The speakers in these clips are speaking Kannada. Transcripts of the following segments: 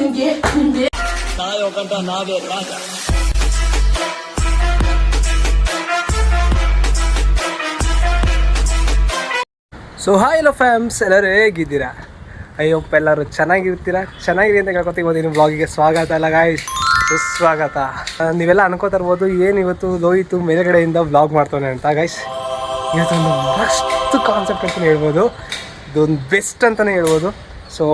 ನಿಮ್ಗೆ ನಿಮ್ಗೆ. ಸೊ ಹಾಯ್ ಎಲ್ಲೋ ಫ್ಯಾಮ್ಸ್ ಎಲ್ಲರೂ ಹೇಗಿದ್ದೀರಾ? ಅಯ್ಯಪ್ಪ ಎಲ್ಲರೂ ಚೆನ್ನಾಗಿರ್ತೀರಾ? ಚೆನ್ನಾಗಿರಿ ಅಂತ ಕೇಳ್ಕೊತೀವಿ ಇವತ್ತಿನ ಬ್ಲಾಗಿಗೆ ಸ್ವಾಗತ ಎಲ್ಲ ಗಾಯ್ಸ್ ಸುಸ್ವಾಗತ. ನೀವೆಲ್ಲ ಅನ್ಕೋತಾ ಇರ್ಬೋದು, ಏನು ಇವತ್ತು ಲೋಹಿತು ಮೇಲ್ಗಡೆಯಿಂದ ಬ್ಲಾಗ್ ಮಾಡ್ತಾನೆ ಅಂತ ಗೈಸ್ ಇವತ್ತೊಂದು ಮಸ್ತ್ ಕಾನ್ಸೆಪ್ಟ್ ಅಂತಲೇ ಹೇಳ್ಬೋದು. ಇದೊಂದು ಬೆಸ್ಟ್ ಅಂತಲೇ ಹೇಳ್ಬೋದು. ಸೊ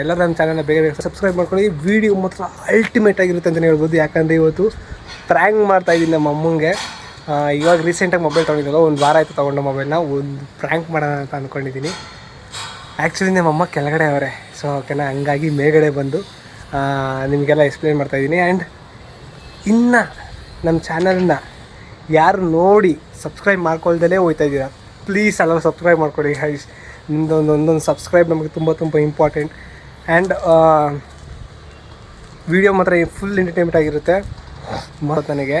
ಎಲ್ಲರೂ ನನ್ನ ಚಾನಲ್ನ ಬೇಗ ಬೇಗ ಸಬ್ಸ್ಕ್ರೈಬ್ ಮಾಡ್ಕೊಳ್ಳಿ. ವಿಡಿಯೋ ಮಾತ್ರ ಅಲ್ಟಿಮೇಟ್ ಆಗಿರುತ್ತೆ ಅಂತಲೇ ಹೇಳ್ಬೋದು. ಯಾಕಂದರೆ ಇವತ್ತು ಪ್ರ್ಯಾಂಗ್ ಮಾಡ್ತಾ ಇದ್ದೀನಿ ನಮ್ಮ ಅಮ್ಮಂಗೆ. ಇವಾಗ ರೀಸೆಂಟಾಗಿ ಮೊಬೈಲ್ ತೊಗೊಂಡಿದ್ದಲ್ಲ ಒಂದು ವಾರ ಆಯಿತು ತೊಗೊಂಡ ಮೊಬೈಲ್ನ ಒಂದು ಪ್ರ್ಯಾಂಕ್ ಮಾಡೋಣ ಅಂತ ಅಂದ್ಕೊಂಡಿದ್ದೀನಿ ಆ್ಯಕ್ಚುಲಿ ನಮ್ಮಮ್ಮ ಕೆಳಗಡೆ ಅವರೇ. ಸೊ ಓಕೆನಾ ಹಂಗಾಗಿ ಮೇಲ್ಗಡೆ ಬಂದು ನಿಮಗೆಲ್ಲ ಎಕ್ಸ್ಪ್ಲೇನ್ ಮಾಡ್ತಾಯಿದ್ದೀನಿ ಆ್ಯಂಡ್ ಇನ್ನು ನಮ್ಮ ಚಾನಲನ್ನ ಯಾರು ನೋಡಿ ಸಬ್ಸ್ಕ್ರೈಬ್ ಮಾಡ್ಕೊಳ್ದಲೇ ಹೋಯ್ತಾ ಇದ್ದೀರಾ? ಪ್ಲೀಸ್ ಅಲ್ಲ ಸಬ್ಸ್ಕ್ರೈಬ್ ಮಾಡ್ಕೊಳ್ಳಿ ಹೈಸ್ ನಿಮ್ದೊಂದು ಒಂದು ಒಂದೊಂದು ಸಬ್ಸ್ಕ್ರೈಬ್ ನಮಗೆ ತುಂಬ ತುಂಬ ಇಂಪಾರ್ಟೆಂಟ್ ಆ್ಯಂಡ್ ವಿಡಿಯೋ ಮಾತ್ರ ಫುಲ್ ಎಂಟರ್ಟೈನ್ಮೆಂಟ್ ಆಗಿರುತ್ತೆ. ಮತ್ತು ನನಗೆ.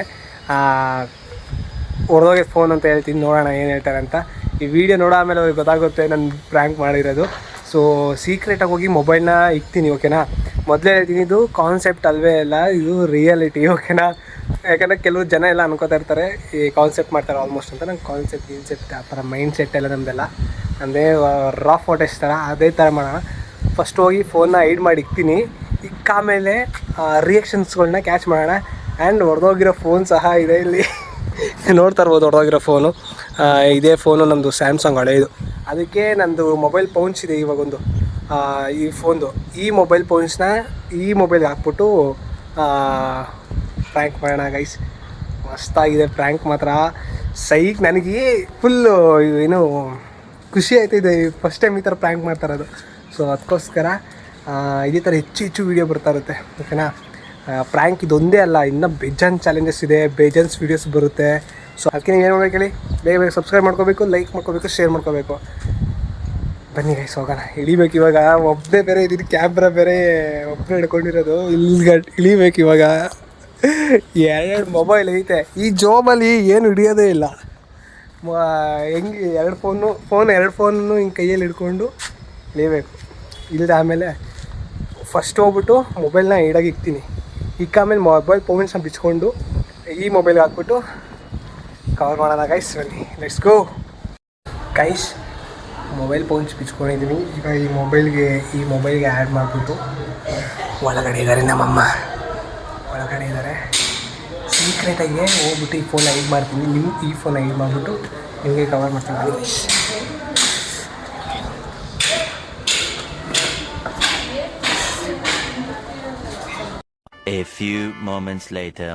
ಹೊರದೋಗೆ ಫೋನ್ ಅಂತ ಹೇಳ್ತೀನಿ, ನೋಡೋಣ ಏನು ಹೇಳ್ತಾರೆ ಅಂತ. ಈ ವಿಡಿಯೋ ನೋಡೋ ಆಮೇಲೆ ಅವ್ರಿಗೆ ಗೊತ್ತಾಗುತ್ತೆ ನಾನು ಪ್ರ್ಯಾಂಕ್ ಮಾಡಿರೋದು. ಸೊ ಸೀಕ್ರೆಟಾಗಿ ಹೋಗಿ ಮೊಬೈಲ್ನ ಇಕ್ತೀನಿ ಓಕೆನಾ ಮೊದಲೇ ಹೇಳ್ತೀನಿ ಇದು ಕಾನ್ಸೆಪ್ಟ್ ಅಲ್ವೇ ಅಲ್ಲ, ಇದು ರಿಯಾಲಿಟಿ ಓಕೆನಾ ಯಾಕಂದರೆ ಕೆಲವು ಜನ ಎಲ್ಲ ಅನ್ಕೋತಾ ಇರ್ತಾರೆ, ಈ ಕಾನ್ಸೆಪ್ಟ್ ಮಾಡ್ತಾರೆ ಆಲ್ಮೋಸ್ಟ್ ಅಂತ. ನಂಗೆ ಕಾನ್ಸೆಪ್ಟ್ ಗಿನ್ಸೆಪ್ಟ್ ಆ ಥರ ಮೈಂಡ್ ಸೆಟ್ ಎಲ್ಲ ನಮ್ಮದೆಲ್ಲ ಅಂದರೆ ರಾ ಫೋಟೋಸ್ ಥರ ಅದೇ ಥರ ಮಾಡೋಣ. ಫಸ್ಟ್ ಹೋಗಿ ಫೋನ್ನ ಐಡ್ ಮಾಡಿ ಇಕ್ತೀನಿ. ಇಕ್ಕಾಮೇಲೆ ರಿಯಾಕ್ಷನ್ಸ್ಗಳನ್ನ ಕ್ಯಾಚ್ ಮಾಡೋಣ. ಆ್ಯಂಡ್ ಹೊಡೆದೋಗಿರೋ ಫೋನ್ ಸಹ ಇದೆ ಇಲ್ಲಿ. ನೋಡ್ತಾ ಇರ್ಬೋದು ಹೊಡೆದೋಗಿರೋ ಫೋನು ಇದೇ ಫೋನು ನಮ್ಮದು ಸ್ಯಾಮ್ಸಂಗ್ ಹಳೆಯದು ಅದಕ್ಕೆ ನಂದು ಮೊಬೈಲ್ ಪೌಂಚ್ ಇದೆ ಇವಾಗೊಂದು. ಈ ಫೋನ್ದು ಈ ಮೊಬೈಲ್ ಫೋನ್ಸ್ನ ಈ ಮೊಬೈಲ್ಗೆ ಹಾಕ್ಬಿಟ್ಟು ಪ್ರ್ಯಾಂಕ್ ಮಾಡೋಣ ಗೈಸ್ ಮಸ್ತಾಗಿದೆ ಪ್ರ್ಯಾಂಕ್ ಮಾತ್ರ. ಸೈಕ್ ನನಗೆ ಫುಲ್ಲು ಏನು ಖುಷಿ ಆಯ್ತಿದೆ ಫಸ್ಟ್ ಟೈಮ್ ಈ ಥರ ಪ್ರ್ಯಾಂಕ್ ಮಾಡ್ತಾ ಇರೋದು. ಸೊ ಅದಕ್ಕೋಸ್ಕರ ಇದೇ ಥರ ಹೆಚ್ಚು ಹೆಚ್ಚು ವೀಡಿಯೋ ಬರ್ತಾ ಇರುತ್ತೆ. ಓಕೆನಾ ಪ್ರ್ಯಾಂಕ್ ಇದೊಂದೇ ಅಲ್ಲ, ಇನ್ನೂ ಬೇಜಾನ್ ಚಾಲೆಂಜಸ್ ಇದೆ, ಬೇಜಾನ್ಸ್ ವೀಡಿಯೋಸ್ ಬರುತ್ತೆ. ಸೊ ಅದಕ್ಕೆ ನೀವು ಏನು ಮಾಡ್ಬೇಕು ಹೇಳಿ? ಬೇಗ ಬೇಗ ಸಬ್ಸ್ಕ್ರೈಬ್ ಮಾಡ್ಕೋಬೇಕು ಲೈಕ್ ಮಾಡ್ಕೋಬೇಕು ಶೇರ್ ಮಾಡ್ಕೋಬೇಕು. ಬನ್ನಿ ಗೈಸ್ ಹೋಗೋಣ. ಇಳಿಬೇಕು ಇವಾಗ. ಒಬ್ಬನೇ ಬೇರೆ ಇದ್ದೀನಿ ಕ್ಯಾಮ್ರಾ ಬೇರೆ ಒಬ್ಬನೇ ಹಿಡ್ಕೊಂಡಿರೋದು. ಇಲ್ಲಿ ಇಳಿಬೇಕು ಇವಾಗ. ಎರಡೆರಡು ಮೊಬೈಲ್ ಐತೆ. ಈ ಜೋಬಲ್ಲಿ ಏನು ಹಿಡಿಯೋದೇ ಇಲ್ಲ. ಹೆಂಗೆ, ಎರಡು ಫೋನು ಫೋನ್ ಎರಡು ಫೋನು ಹಿಂಗೆ ಕೈಯಲ್ಲಿ ಹಿಡ್ಕೊಂಡು ಇಳಿಬೇಕು. ಇಲ್ಲದೆ ಆಮೇಲೆ ಫಸ್ಟ್ ಹೋಗ್ಬಿಟ್ಟು ಮೊಬೈಲ್ನ ಇಡಾಗಿ ಇಕ್ತೀನಿ. ಇಕ್ಕ ಆಮೇಲೆ ಮೊಬೈಲ್ ಪೋಮೆಂಟ್ಸ್ನ ಬಿಚ್ಕೊಂಡು ಈ ಮೊಬೈಲ್ಗೆ ಹಾಕ್ಬಿಟ್ಟು ಕವರ್ ಮಾಡೋಣ ಗೈಸ್ ಬನ್ನಿ. Let's go guys mobile pouch ಬಿಚ್ಕೊಂಡಿದ್ದೀನಿ ಈಗ ಈ ಮೊಬೈಲ್ಗೆ ಈ ಮೊಬೈಲ್ಗೆ ಆ್ಯಡ್ ಮಾಡಿಬಿಟ್ಟು ಒಳಗಡೆ ಇದ್ದಾರೆ ನಮ್ಮಮ್ಮ. ಒಳಗಡೆ ಇದ್ದಾರೆ. ಸೀಕ್ರೆಟಾಗಿ ಹೋಗ್ಬಿಟ್ಟು ಈ ಫೋನ್ ಐಡ್ ಮಾಡ್ತೀನಿ. ನಿಮ್ಮ ಈ ಫೋನ್ ಐಡ್ ಮಾಡಿಬಿಟ್ಟು ನಿಮಗೆ ಕವರ್ ಮಾಡ್ತೀನಿ. A A few moments later.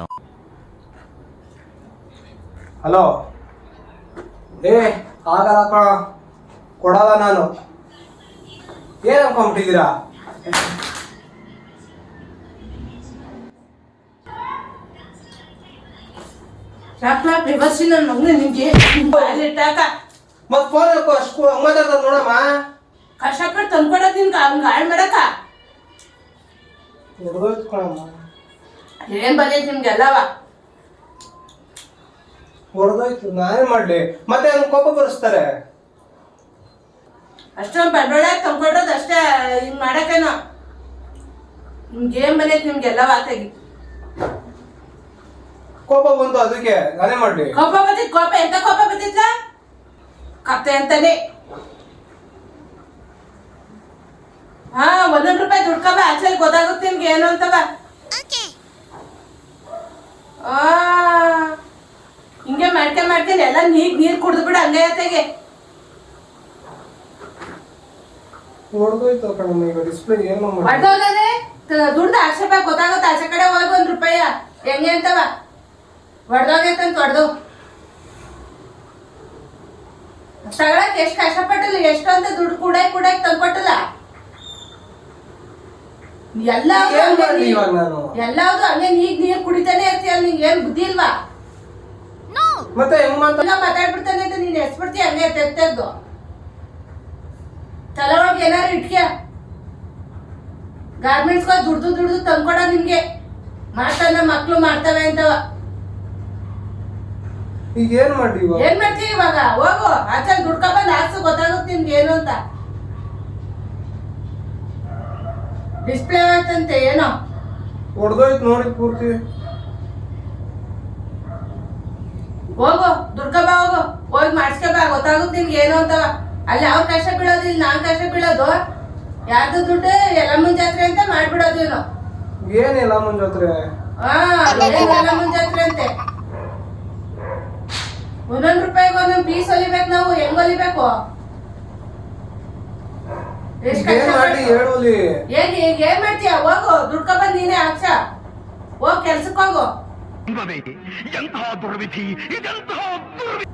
Hello ಏ ಆಗಲ್ಲ ಕಣ. ಕೊಡಲ್ಲ ನಾನು. ಏನು ಪ್ರಿವರ್ಸಿ ನನ್ನ ಮಗನ ನಿಮ್ಗೆ ಮತ್ತೆ ಫೋನ್ ಅಷ್ಟು ಮಾತಾಡ್ತಾರೆ ನೋಡಮ್ಮ. ಕಷ್ಟಪಟ್ಟು ತಂದ್ಕೊಡೋದ್ ನಿನ್ಗೆ ಹಂಗ ಹಾಳು ಮಾಡಕ. ಹೊಡೆದೋಯ್ತು ಕಣಮ್ಮ ಏನ್ ಬಂದೈತಿ ನಿಮ್ಗೆಲ್ಲವ ಹೊಡೆದೋಯ್ತು ನಾನೇ ಮಾಡ್ಲಿ. ಮತ್ತೆ ಅವ್ನು ಕೋಪ ಬರೆಸ್ತಾರೆ. ಅಷ್ಟೊಂದು ಬಂಡವಾಳ ತಂದ್ಕೊಡೋದು ಅಷ್ಟೇ ಹಿಂಗೆ ಮಾಡಕ್ಕೇನೋ. ನಿಮ್ಗೆ ಏನ್ ಬಂದೈತಿ ನಿಮ್ಗೆಲ್ಲ ವಾತಾಗಿ ಕೋಪ ಬಂತು ಅದಕ್ಕೆ ಅದೇ ಮಾಡ್ಲಿ. ಕೋಪ ಬಂದಿತ್ತು ಕೋಪ ಎಂತ ಕೋಪ ಬಂದಿತ್ತ ಕತ್ತೆ ಅಂತಾನೆ. ಹಾ ಒಂದೊಂದು ರೂಪಾಯಿ ದುಡ್ಕಬ ಆಚೆಲಿ ಗೊತ್ತಾಗುತ್ತೆ ನಿಮ್ಗೆ ಏನು ಅಂತವ. ಆ ಹಿಂಗೆ ಮಾಡ್ಕೊಂಡ್ ಮಾಡ್ಕೊಂಡು ಎಲ್ಲ ನೀರ್ ನೀರು ಕುಡ್ದು ಬಿಡು ಹಂಗೆ ಆತಾಗೆ ಹೊಡೆದೋಯ್ತು ಕಣಮ್ಮ ಈಗ ಡಿಸ್ಪ್ಲೇ ಏನು ಮಾಡಿ ಹೊಡ್ದೋಗದೆ ದುಡ್ದು ಆಚೆ ರೂಪಾಯಿ ಗೊತ್ತಾಗುತ್ತೆ ಆಚೆ ಕಡೆ ಹೋಗಿ ಒಂದ್ ರೂಪಾಯಿ ಹೆಂಗೆ ಅಂತವ ಹೊಡ್ದೋಗೈತಂತ ಹೊಡೆದು. ತಗೊಳಕ್ ಎಷ್ಟ್ ಕಷ್ಟಪಟ್ಟಿಲ್ಲ ಎಷ್ಟು ಅಂತ ದುಡ್ಡು ಕೂಡ ಕೂಡ ತಂದ್ಕೊಟ್ಟಲ್ಲ. ಎಲ್ಲ ಎಲ್ಲಾವ್ದು ಹಂಗೆ ನೀಗ್ ನೀರ್ ಕುಡಿತಾನೆ ಇರ್ತೀಯ ನಿಂಗೆ ಏನ್ ಬುದ್ಧಿ ಇಲ್ವಾ? ಮತ್ತೆ ಹೆಂಗ್ ಮಾತಾಡ ಹಂಗ ಮಾತಾಡ್ಬಿಡ್ತಾನೆ ಅಂತ ನೀನ್ ಎಸ್ಬಿಡ್ತೀಯ ಹಂಗೆ ತೆಗ್ದು. ತಲೆ ಒಳಗೆ ಏನಾರು ಇಟ್ಕ್ಯ? ಗಾರ್ಮೆಂಟ್ಸ್ ದುಡ್ದು ದುಡ್ದು ತಂದ್ಕೊಡ ನಿಮ್ಗೆ. ಮಾಡ್ತಾನ ಮಕ್ಳು ಮಾಡ್ತವೆ ಅಂತವ. ಈಗ ಏನ್ ಮಾಡಿ ಏನ್ ಮಾಡ್ತೀವಿ ಇವಾಗ? ಹೋಗು ಆಚೆ ದುಡ್ಕ ಬಂದ್ ಹಾಕ್ಸು ಗೊತ್ತಾಗುತ್ತೆ ನಿಮ್ಗೆ ಏನು ಅಂತ. ಡಿಸ್ಪ್ಲೇ ಆಯ್ತಂತೆ ಏನೋ. ಹೊಡೆದೋಯ್ತು ನೋಡಿ ಪೂರ್ತಿ. ಹೋಗು ದುಡ್ಕ ಬಾ ಹೋಗು. ಹೋಗಿ ಮಾಡ್ಸ್ಕೊ ಬಾ ಗೊತ್ತಾಗುತ್ತೆ ನಿಮ್ಗೆ ಏನು ಅಂತ ಅಲ್ಲಿ ಅವ್ರ ಕಷ್ಟ ಬೀಳೋದಿಲ್ಲ ನಾನ್ ಕಷ್ಟ ಬೀಳೋದು. ಯಾರ್ದು ದುಡ್ಡು ಎಲ್ಲಮ್ಮನ್ ಜಾತ್ರೆ ಅಂತ ಮಾಡ್ಬಿಡೋದು ಇವ್ನು ಏನಿಲ್ಲ ಮುಂಜಾತ್ರೆ? ಹಾ ಏನ್ ಎಲ್ಲಮ್ಮನ್ ಜಾತ್ರೆ ಅಂತೆ? ಒಂದೊಂದ್ ರೂಪಾಯಿಗೆ ಒಂದೊಂದ್ ಪೀಸ್ ಹೊಲಿಬೇಕು ನಾವು ಹೆಂಗ್ ಹೊಲಿಬೇಕು? ಏನ್ ಏನ್ ಮಾಡ್ತೀಯ ಹೋಗು ದುಡ್ಕ ಬಂದ್ ನೀನೇ ಹಾಕ್ಸ. ಹೋಗ್ ಕೆಲ್ಸಕ್ಕೆ ಹೋಗು. ಓ.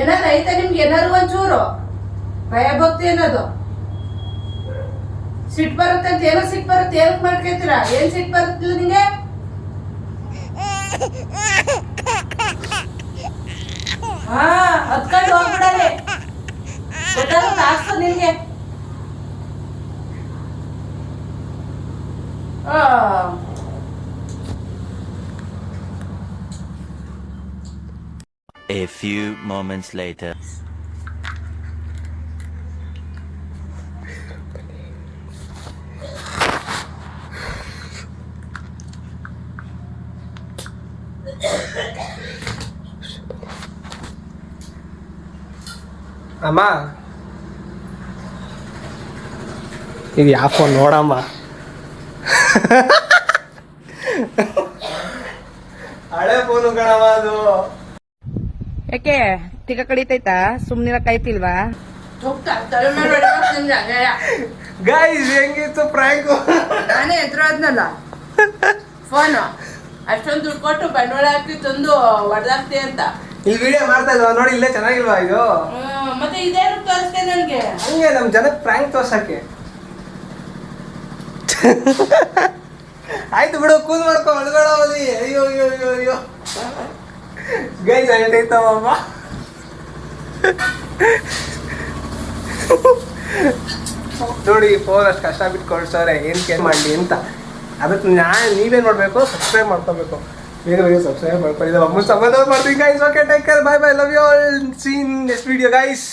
ಏನಾರ ಐತೆ ನಿಮ್ಗೆ ಏನಾರು ಒಂಚೂರು? ಭಯಭಕ್ತಿ ಅನ್ನೋದು. ಸಿಟ್ ಬರುತ್ತೆ ಅಂತ ಏನೋ ಸಿಟ್ ಬರುತ್ತೆ ಏನಕ್ ಮಾಡ್ಕೊತೀರಾ? ಏನ್ ಸಿಟ್ ಬರುತ್ತಿಲ್ಲ ನಿಂಗೆ? ಹಾ, ಹತ್ಕೊಂಡು ಹೋಗ್ಬಿಡಲಿ. ಆಗ್ತದೆ ನಿನ್ಗೆ. ಆ. A few moments later. ಅಮ್ಮ. ಇದು ಯಾವ ಫೋನ್ ನೋಡಮ್ಮ. ಹಳೆ ಫೋನು ಅದು. ಯಾಕೆ ತಿಕ್ಕ ಕಡಿತೈತಾ ಸುಮ್ನಿರ ಕಾಯ್ತಿಲ್ವಾ. ಗೈಸ್ ಹೆಂಗಿತ್ತು ಪ್ರಾಂಕು ನಾನೇ ಎದುರು ಆದ್ನಲ್ಲ ಫೋನು ಅಷ್ಟೊಂದು ದುಡ್ಡು ಕೊಟ್ಟು ಬಂಡವಾಳ ಹಾಕಿ ತಂದು ಹೊಡೆದಾಕ್ತಿ ಅಂತ ಈ ವಿಡಿಯೋ ಮಾಡ್ತಾ ಇಲ್ವಾ? ನೋಡಿ ಇಲ್ಲೇ ಚೆನ್ನಾಗಿಲ್ವಾ ಇದು? ಮತ್ತೆ ಇದೇನು ತೋರಿಸ್ತೆ ನನಗೆ. ಹಂಗೆ ನಮ್ಮ ಜನಕ್ಕೆ ಪ್ರಾಂಕ್ ತೋರ್ಸಕ್ಕೆ. ಆಯ್ತು ಬಿಡು ಕೂಲ್ ಮಾಡ್ಕೊ ಅಳ್ಬೇಡ ಅಯ್ಯೋ ಅಯ್ಯೋ ಅಯ್ಯೋ ಅಯ್ಯೋ. ಅಯ್ಯೋ ಗೈಸ್ mama. ನೋಡಿ ಫೋನ್ ಅಷ್ಟು ಕಷ್ಟ ಬಿಟ್ಟು ಕೊಡ್ಸವ್ರೆ ಏನು ಕೇರ್ ಮಾಡಲಿ ಅಂತ. ಅದಕ್ಕೆ ನಾ ನೀವೇನು ಮಾಡಬೇಕು ಸಬ್ಸ್ಕ್ರೈಬ್ ಮಾಡ್ಕೋಬೇಕು. ಬೇಗ ಬೇಗ ಸಬ್ಸ್ಕ್ರೈಬ್ ಮಾಡ್ಕೊಳ್ಳಿ. ಅಮ್ಮ ಸಂಬಂಧ ಮಾಡ್ತೀನಿ guys okay take care bye bye love you all see in next video guys